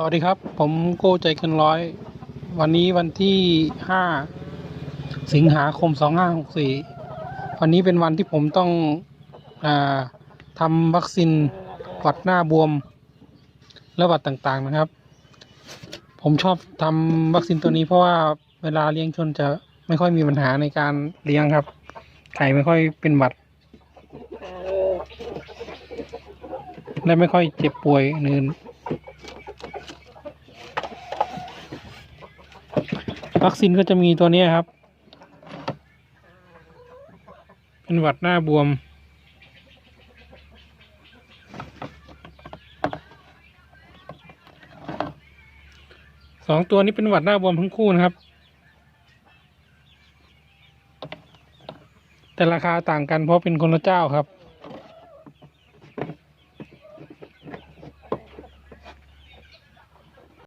สวัสดีครับ ผมโก้ใจเกันร้อย วันนี้วันที่ห้าสิงหาคมสองห้าหกสี่วันนี้เป็นวันที่ผมต้องอทำวัคซีนหวัดหน้าบวม และหวัดต่างๆนะครับ ผมชอบทำวัคซีนตัวนี้เพราะว่าเวลาเลี้ยงชนจะไม่ค่อยมีปัญหาในการเลี้ยงครับ ไข่ไม่ค่อยเป็นหวัด และไม่ค่อยเจ็บป่วยอื่น วัคซีนก็จะมีตัวนี้ครับ เป็นหวัดหน้าบวม สองตัวนี้เป็นหวัดหน้าบวมทั้งคู่นะครับ แต่ราคาต่างกันเพราะเป็นคนละเจ้าครับ